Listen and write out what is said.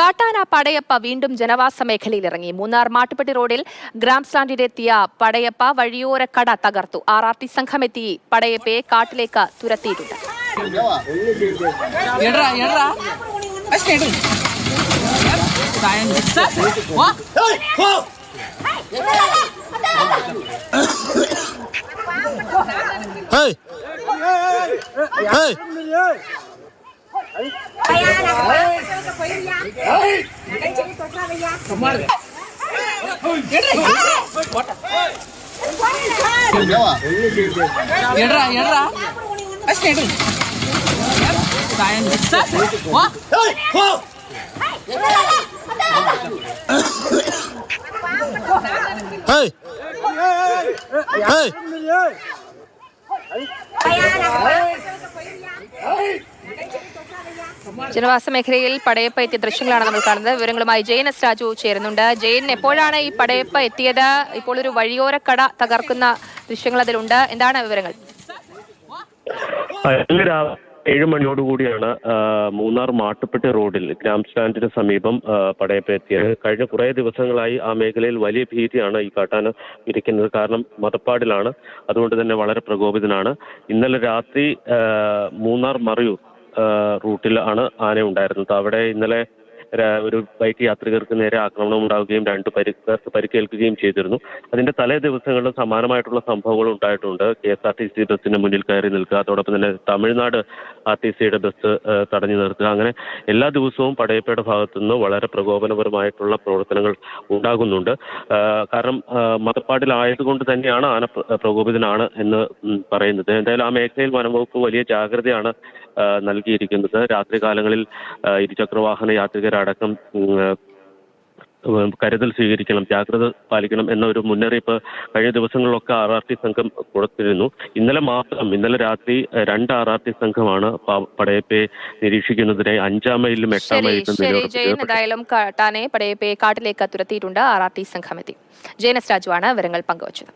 കാട്ടാന പടയപ്പ വീണ്ടും ജനവാസ മേഖലയിൽ ഇറങ്ങി മൂന്നാർ മാട്ടുപ്പെട്ടി റോഡിൽ ഗ്രാംസ്ലാൻഡിലെത്തിയ പടയപ്പ വഴിയോര കട തകർത്തു. ആർ ആർ ടി സംഘമെത്തി പടയപ്പയെ കാട്ടിലേക്ക് തുരത്തിയിട്ടുണ്ട്. Hey! Hey! ఎడ్రా ఎడ్రా అస్ట్ ఎడ్రు Hey! Hey! Hey! ജനവാസ മേഖലയിൽ പടയപ്പ എത്തിയ ദൃശ്യങ്ങളാണ് നമ്മൾ കാണുന്നത്. വിവരങ്ങളുമായി ജയൻ എസ് രാജു ചേരുന്നുണ്ട്. ജയൻ എപ്പോഴാണ് ഈ പടയപ്പ എത്തിയത്? ഇപ്പോൾ ഒരു വഴിയോര കട തകർക്കുന്ന ദൃശ്യങ്ങൾ അതിലുണ്ട്. എന്താണ് വിവരങ്ങൾ? ഏഴ് മണിയോടുകൂടിയാണ് മൂന്നാർ മാട്ടുപ്പെട്ടി റോഡിൽ ഗ്രാം സ്റ്റാൻഡിന് സമീപം പടയപ്പ എത്തിയത്. കഴിഞ്ഞ കുറേ ദിവസങ്ങളായി ആ മേഖലയിൽ വലിയ ഭീതിയാണ് ഈ കാട്ടാന ഇരിക്കുന്നത്. കാരണം മതപ്പാടിലാണ്. അതുകൊണ്ട് തന്നെ വളരെ പ്രകോപിതനാണ്. ഇന്നലെ രാത്രി മൂന്നാർ മറയൂർ റൂട്ടിൽ ആണ് ആന ഉണ്ടായിരുന്നത് അവിടെ ഇന്നലെ ഒരു ബൈക്ക് യാത്രികർക്ക് നേരെ ആക്രമണം ഉണ്ടാവുകയും രണ്ട് പരിക്കേർക്ക് പരിക്കേൽക്കുകയും ചെയ്തിരുന്നു. അതിന്റെ തലേ ദിവസങ്ങളിൽ സമാനമായിട്ടുള്ള സംഭവങ്ങൾ ഉണ്ടായിട്ടുണ്ട്. K S R T C ബസ്സിന് മുന്നിൽ കയറി നിൽക്കുക അതോടൊപ്പം തന്നെ തമിഴ്നാട് ആർ ടി സിയുടെ ബസ് തടഞ്ഞു നിർത്തുക. അങ്ങനെ എല്ലാ ദിവസവും പടയപ്പയുടെ ഭാഗത്തുനിന്ന് വളരെ പ്രകോപനപരമായിട്ടുള്ള പ്രവർത്തനങ്ങൾ ഉണ്ടാകുന്നുണ്ട്. കാരണം മതപ്പാടിലായതുകൊണ്ട് തന്നെയാണ് ആന പ്ര- പ്രകോപിതനാണ് എന്ന് പറയുന്നത്. എന്തായാലും ആ മേഖലയിൽ വനംവകുപ്പ് വലിയ ജാഗ്രതയാണ് നൽകിയിരിക്കുന്നത്. രാത്രി കാലങ്ങളിൽ ഇരുചക്രവാഹന യാത്രികരടക്കം ഉം, കരുതൽ സ്വീകരിക്കണം ജാഗ്രത പാലിക്കണം എന്ന ഒരു മുന്നറിയിപ്പ് കഴിഞ്ഞ ദിവസങ്ങളിലൊക്കെ ആർ ആർ ടി സംഘം കൊടുത്തിരുന്നു. ഇന്നലെ മാത്രം ഇന്നലെ രാത്രി രണ്ട് ആർ ആർ ടി സംഘമാണ് പടയപ്പയെ നിരീക്ഷിക്കുന്നതിനെ അഞ്ചാം മൈലിലും എട്ടാം മൈലിലും ജയൻ കാട്ടാനെ പടയപ്പയെ കാട്ടിലേക്ക് തുരത്തിയിട്ടുണ്ട് ആർ ആർ ടി സംഘമെത്തി ജയനസ് രാജുവാണ് വിവരങ്ങൾ പങ്കുവച്ചത്.